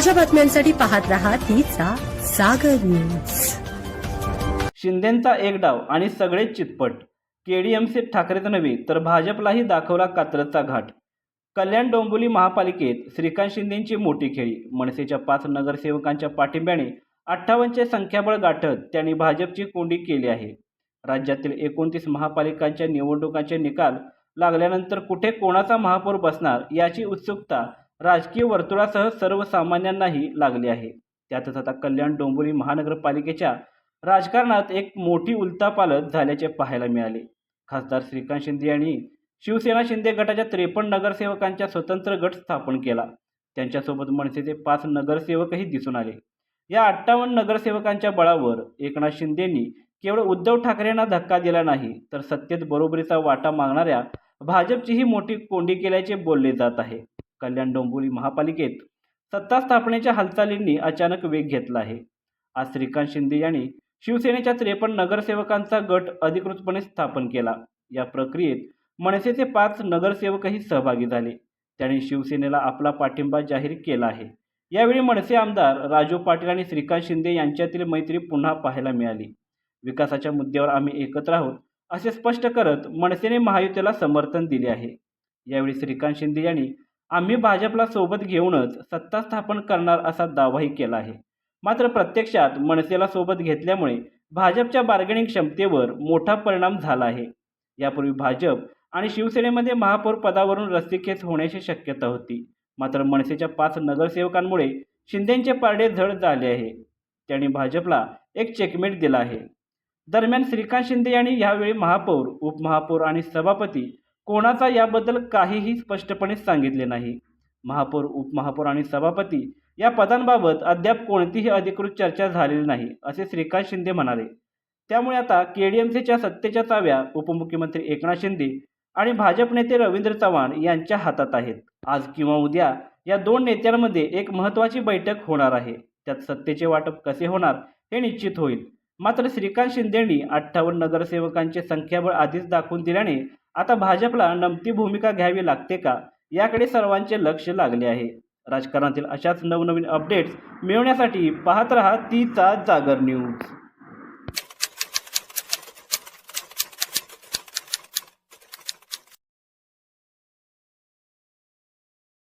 ताज्या बातम्यांसाठी पाहत राहा तिचा सागर न्यूज. शिंदेंचा एक डाव आणि सगळेच चितपट. केडीएमसी ठाकरेच नव्हे तर भाजपलाही दाखवला कात्रजचा घाट. कल्याण डोंबोली महापालिकेत श्रीकांत शिंदेंची मोठी खेळी. मनसेच्या पाच नगरसेवकांच्या पाठिंब्याने अठ्ठावन्नचे संख्याबळ गाठत त्यांनी भाजपची कोंडी केली आहे. राज्यातील एकोणतीस महापालिकांच्या निवडणुकांचे निकाल लागल्यानंतर कुठे कोणाचा महापौर बसणार याची उत्सुकता राजकीय वर्तुळासह सर्वसामान्यांनाही लागली आहे. त्यातच आता कल्याण डोंबिवली महानगरपालिकेच्या राजकारणात एक मोठी उलतापालत झाल्याचे पाहायला मिळाले. खासदार श्रीकांत शिंदे यांनी शिवसेना शिंदे गटाच्या त्रेपन्न नगरसेवकांच्या स्वतंत्र गट स्थापन केला. त्यांच्यासोबत मनसेचे पाच नगरसेवकही दिसून आले. या अठ्ठावन्न नगरसेवकांच्या बळावर एकनाथ शिंदेंनी केवळ उद्धव ठाकरेंना धक्का दिला नाही तर सत्तेत बरोबरीचा वाटा मागणाऱ्या भाजपचीही मोठी कोंडी केल्याचे बोलले जात आहे. कल्याण डोंबिवली महापालिकेत सत्ता स्थापनेच्या हालचालींनी अचानक वेग घेतला आहे. आज श्रीकांत शिंदे यांनी शिवसेनेच्या त्रेपन्न नगरसेवकांचा गट अधिकृतपणे स्थापन केला. या प्रक्रियेत मनसेचे पाच नगरसेवकही सहभागी झाले. त्यांनी शिवसेनेला आपला पाठिंबा जाहीर केला आहे. यावेळी मनसे आमदार राजू पाटील आणि श्रीकांत शिंदे यांच्यातील मैत्री पुन्हा पाहायला मिळाली. विकासाच्या मुद्द्यावर आम्ही एकत्र आहोत असे स्पष्ट करत मनसेने महायुतीला समर्थन दिले आहे. यावेळी श्रीकांत शिंदे यांनी आम्ही भाजपला सोबत घेऊनच सत्ता स्थापन करणार असा दावाही केला आहे. मात्र प्रत्यक्षात मनसेला सोबत घेतल्यामुळे भाजपच्या बार्गेनिंग क्षमतेवर मोठा परिणाम झाला आहे. यापूर्वी भाजप आणि शिवसेनेमध्ये महापौर पदावरून रस्सीखेच होण्याची शक्यता होती. मात्र मनसेच्या पाच नगरसेवकांमुळे शिंदेंचे पारडे झड झाले आहे. त्यांनी भाजपला एक चेकमेट दिला आहे. दरम्यान श्रीकांत शिंदे यांनी यावेळी महापौर उपमहापौर आणि सभापती कोणाचा याबद्दल काहीही स्पष्टपणे सांगितले नाही. महापौर उपमहापौर आणि सभापती या पदांबाबत अद्याप कोणतीही अधिकृत चर्चा झालेली नाही असे श्रीकांत शिंदे म्हणाले. त्यामुळे आता केडीएमसीच्या सत्तेच्या चाव्या उपमुख्यमंत्री एकनाथ शिंदे आणि भाजप नेते रवींद्र चव्हाण यांच्या हातात आहेत. आज किंवा उद्या या दोन नेत्यांमध्ये एक महत्त्वाची बैठक होणार आहे. त्यात सत्तेचे वाटप कसे होणार हे निश्चित होईल. मात्र श्रीकांत शिंदेंनी अठ्ठावन्न नगरसेवकांचे संख्याबळ आधीच दाखवून दिल्याने आता भाजपला नमती भूमिका घ्यावी लागते का? याकडे सर्वांचे लक्ष लागले आहे. राजकारणातील अशाच नवनवीन अपडेट्स मिळवण्यासाठी पाहत रहा तीचा जागर न्यूज